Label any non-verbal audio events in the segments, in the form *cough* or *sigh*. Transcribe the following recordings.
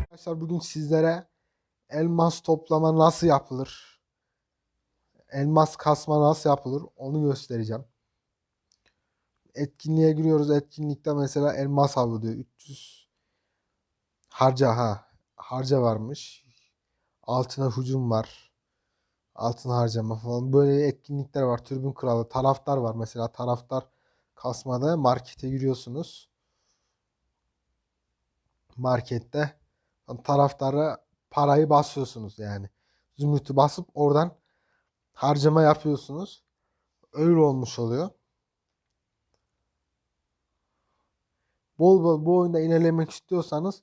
Arkadaşlar bugün sizlere elmas toplama nasıl yapılır? Elmas kasma nasıl yapılır? Onu göstereceğim. Etkinliğe giriyoruz. Etkinlikte mesela elmas avı diyor. 300 harca ha. Harca varmış. Altına hücum var. Altın harcama falan. Böyle etkinlikler var. Türbün kralı. Taraftar var. Mesela taraftar kasmada markete giriyorsunuz. Markette taraftara parayı basıyorsunuz yani. Zümrütü basıp oradan harcama yapıyorsunuz. Öyle olmuş oluyor. Bol bol bu oyunda ilerlemek istiyorsanız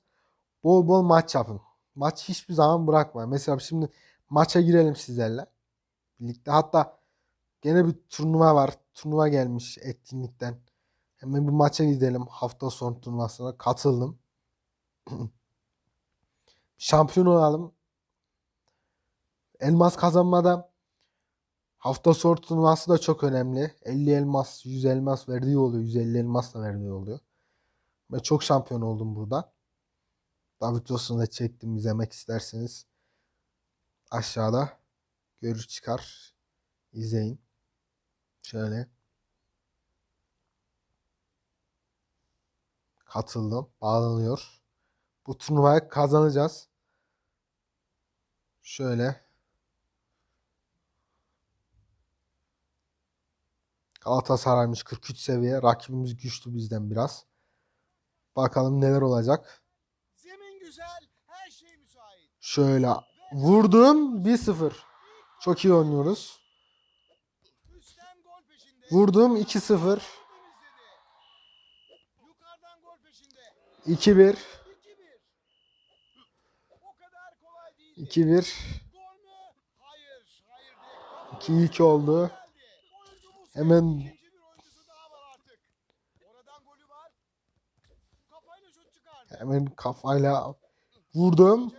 bol bol maç yapın. Maç hiçbir zaman bırakmayın. Mesela şimdi maça girelim sizlerle. Birlikte hatta gene bir turnuva var. Turnuva gelmiş etkinlikten. Hemen bir maça gidelim. Hafta sonu turnuvasına katıldım. *clears throat* Şampiyon olalım. Elmas kazanmada hafta sonu turnuvası da çok önemli. 50 elmas, 100 elmas verdiği oluyor. 150 elmas da verdiği oluyor. Ben çok şampiyon oldum burada. Daha videosunu da çektim izlemek isterseniz. Aşağıda görüş çıkar. İzleyin. Şöyle. Katıldım. Bağlanıyor. Bu turnuvayı kazanacağız. Şöyle. Galatasaray'mış 43 seviye. Rakibimiz güçlü bizden biraz. Bakalım neler olacak. Zemin güzel, her şey müsait. Şöyle vurdum 1-0. Çok iyi oynuyoruz. Vurdum 2-0. Temizledi. Yukarıdan gol peşinde. 2-1. 2-1. O kadar kolay değil. 2-1. Gol mü? Hayır. Hayır değil. 2-2 oldu. Hemen-. Hemen kafayla vurdum.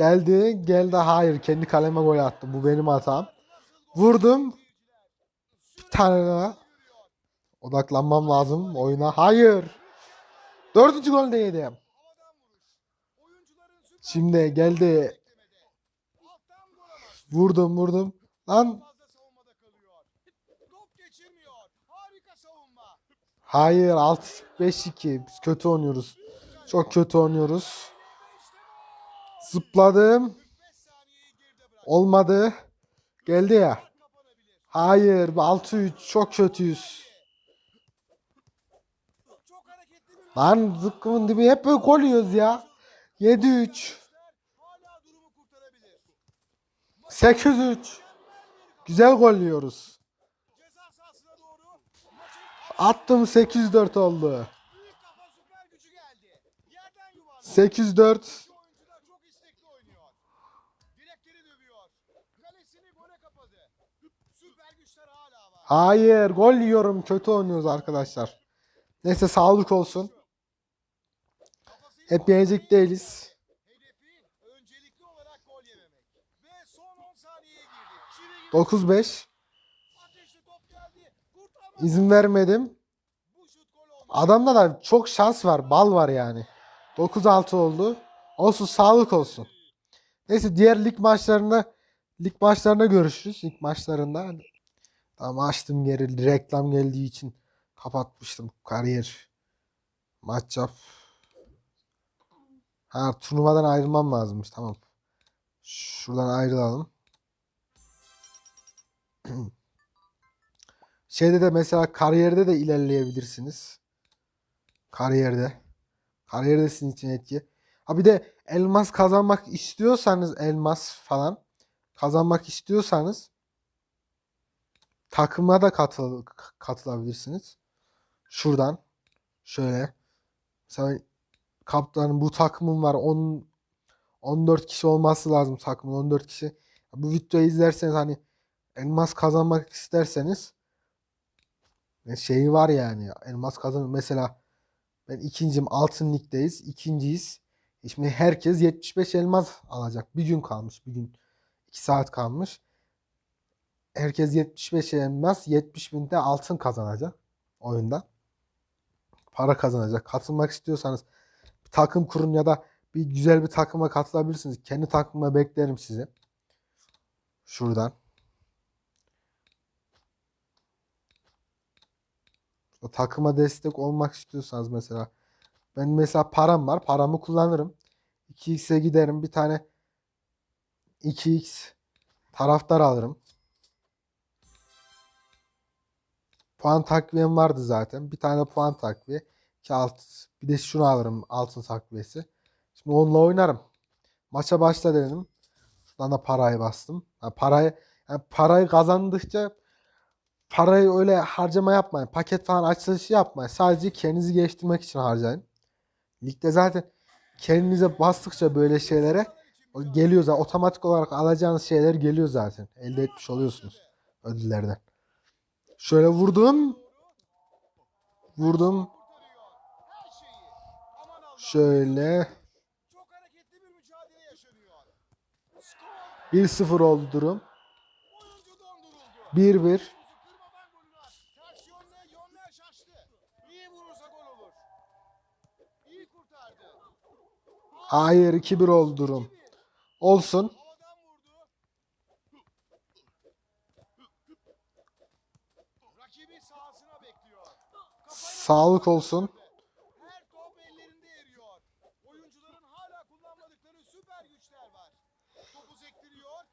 Geldi. Geldi. Hayır. Kendi kaleme gol attım. Bu benim hatam. Vurdum. Bir tane daha. Odaklanmam lazım oyuna. Hayır. Dördüncü gol de yedim. Şimdi geldi. Vurdum vurdum. Lan. Hayır. 6-5-2. Biz kötü oynuyoruz. Çok kötü oynuyoruz. Zıpladım. 45 saniyeyi geride bırak. Olmadı. Geldi ya. Hayır. 6-3. Çok kötüyüz. Lan zıkkımın dibi hep böyle gol ya. 7-3. hala durumu kurtarabilir. 8-3. Güzel gol yiyoruz. Ceza sahasına doğru. Maçın Attım 8-4 oldu. büyük kafa süper gücü geldi. Yerden yuvarladı. 8-4. Kalesini gole kapadı. Süper güçler hala var. Hayır. Gol yiyorum. Kötü oynuyoruz arkadaşlar. Neyse sağlık olsun. Hep yenecek değiliz. Hedefi öncelikli olarak gol yememek. Ve son 10 saniyeye girdi. Çivi gibi 9-5. ateşli top geldi. Kurtarma. İzin vermedim. Adamda da çok şans var. Bal var yani. 9-6 oldu. Olsun sağlık olsun. Neyse diğer lig maçlarında lig maçlarında görüşürüz. Lig maçlarında. Tamam açtım geri. Reklam geldiği için kapatmıştım. Kariyer. Maç yap. Ha turnuvadan ayrılmam lazımmış. Tamam. Şuradan ayrılalım. *clears throat* Şeyde de mesela kariyerde de ilerleyebilirsiniz. Kariyerde. Kariyerde sizin için etki. Ha bir de elmas kazanmak istiyorsanız elmas falan kazanmak istiyorsanız takıma da katıl katılabilirsiniz. Şuradan şöyle mesela kaptanın bu takımın var 10 14 kişi olması lazım takımın 14 kişi. Bu videoyu izlerseniz hani elmas kazanmak isterseniz e, şeyi var yani elmas kazan mesela ben ikincim altın ligdeyiz ikinciyiz. Şimdi herkes 75 elmas alacak. Bir gün kalmış bir gün. 2 saat kalmış. herkes 75 yenmez. 70 binde altın kazanacak oyunda. Para kazanacak. Katılmak istiyorsanız bir takım kurun ya da bir güzel bir takıma katılabilirsiniz. Kendi takımıma beklerim sizi. Şuradan. O takıma destek olmak istiyorsanız mesela ben mesela param var. Paramı kullanırım. 2x'e giderim. Bir tane 2x taraftar alırım. Puan takviyem vardı zaten. Bir tane puan takviye. 2 alt. Bir de şunu alırım altın takviyesi. Şimdi onunla oynarım. Maça başla dedim. Şuradan da parayı bastım. Yani parayı yani parayı kazandıkça parayı öyle harcama yapmayın. Paket falan açılışı yapmayın. Sadece kendinizi geliştirmek için harcayın. Ligde zaten kendinize bastıkça böyle şeylere geliyor zaten. Otomatik olarak alacağınız şeyler geliyor zaten. Elde etmiş oluyorsunuz ödüllerden. Şöyle vurdum. Vurdum. Şöyle Çok hareketli bir mücadele yaşanıyor. Skor. 1-0 oldu durum. Oyuncu donduruldu. 1-1. Kırmadan golü var. Ters yönle yönler şaştı. İyi vurursa gol olur. İyi kurtardı. Hayır 2-1 oldu durum. Olsun. Sağlık olsun.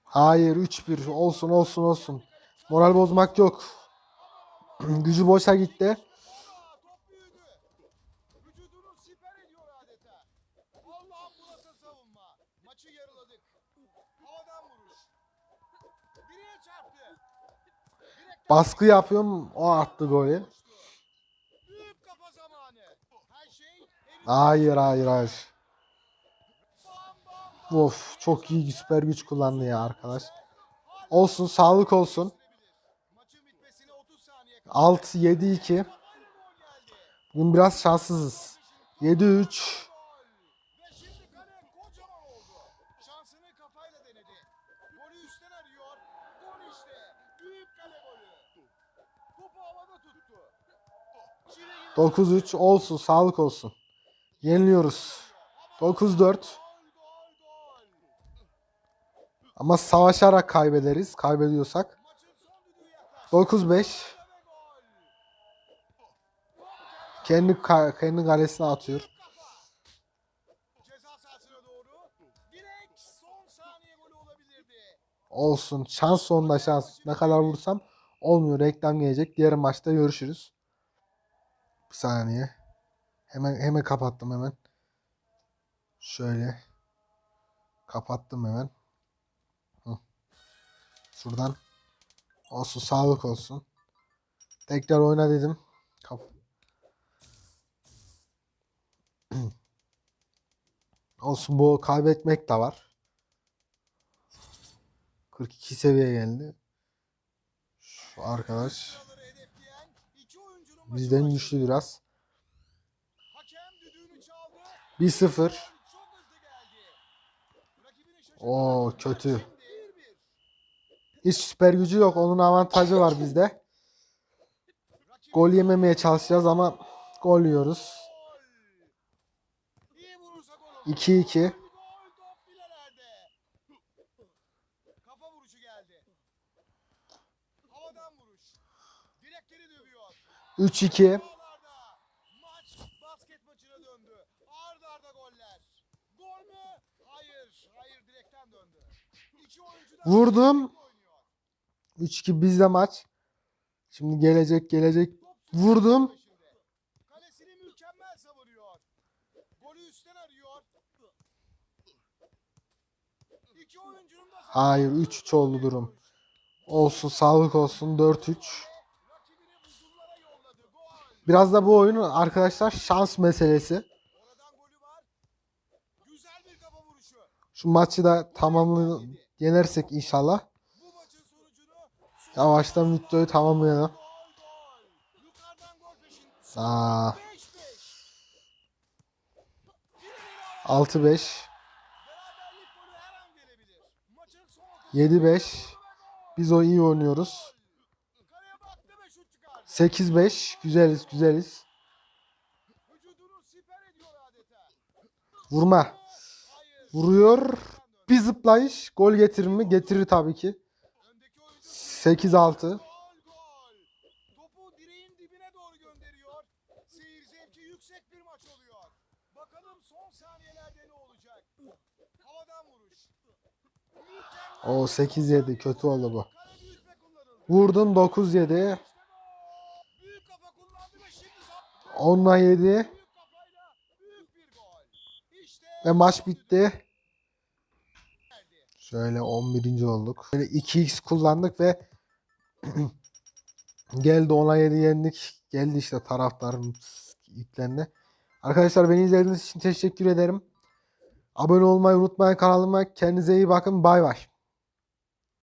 Hayır 3-1 olsun olsun olsun. Moral bozmak yok. *clears throat* Gücü boşa gitti. Maçı yarıladık. Havadan vuruş. Direğe çarptı. Direkten Baskı yapıyorum. O attı golü. Büyük kafa zamanı. Her şey. Hayır hayır hayır. Of çok iyi süper güç kullandı ya arkadaş. Olsun sağlık olsun. Maçın bitmesine 30 saniye kaldı. 6 7 2. Kafayla gol geldi. Bugün biraz şanssızız. 7 9-3 olsun sağlık olsun. Yeniliyoruz. 9-4. Ama savaşarak kaybederiz. Kaybediyorsak. 9-5. Kendi, kendi galesine atıyor. Olsun. Şans sonunda şans. Ne kadar vursam olmuyor. Reklam gelecek. Diğer maçta görüşürüz. Bir saniye. Hemen hemen kapattım hemen. Şöyle. Kapattım hemen. Hı. Şuradan. Olsun sağlık olsun. Tekrar oyna dedim. Kap *clears throat* olsun bu kaybetmek de var. 42 seviye geldi. Şu arkadaş bizden güçlü biraz. Hakem düdüğünü çaldı. 1-0. Çok hızlı geldi. Rakibini şaşırtan Oo, kötü. Şimdi 1-1. Hiç süper gücü yok. Onun avantajı var bizde. Gol yememeye çalışacağız ama gol yiyoruz. Gol. İyi vurursa gol olur. 2-2. 3-2. Vurdum. 3-2 bizde maç. Şimdi gelecek gelecek. Vurdum. Hayır 3-3 oldu durum. Olsun sağlık olsun 4-3. Biraz da bu oyunun arkadaşlar şans meselesi. Şu maçı da tamamlı yenersek inşallah. Yavaştan videoyu tamamlayalım. Aa, 5-5. 6-5. Beraberlik golü her an gelebilir. Maçın son 30 7-5. Biz o iyi oynuyoruz. 8-5. Güzeliz güzeliz. Vurma. Vuruyor. Bir zıplayış. Gol getirir mi? Getirir tabii ki. Öndeki oyuncu 8-6. Gol gol. Topu direğin dibine doğru gönderiyor. Seyir zevki yüksek bir maç oluyor. Bakalım son saniyelerde ne olacak? Havadan vuruş. Mükemmel O bir 8-7. Kötü oldu bu. Vurdun 9-7. 10'la 7. Büyük kafayla büyük bir gol. İşte Ve maç bitti. Şöyle 11. olduk. Böyle 2x kullandık ve *clears throat* geldi 10'a 7 yendik. Geldi işte taraftarın yüklendi. Arkadaşlar beni izlediğiniz için teşekkür ederim. Abone olmayı unutmayın kanalıma. Kendinize iyi bakın. Bay bay.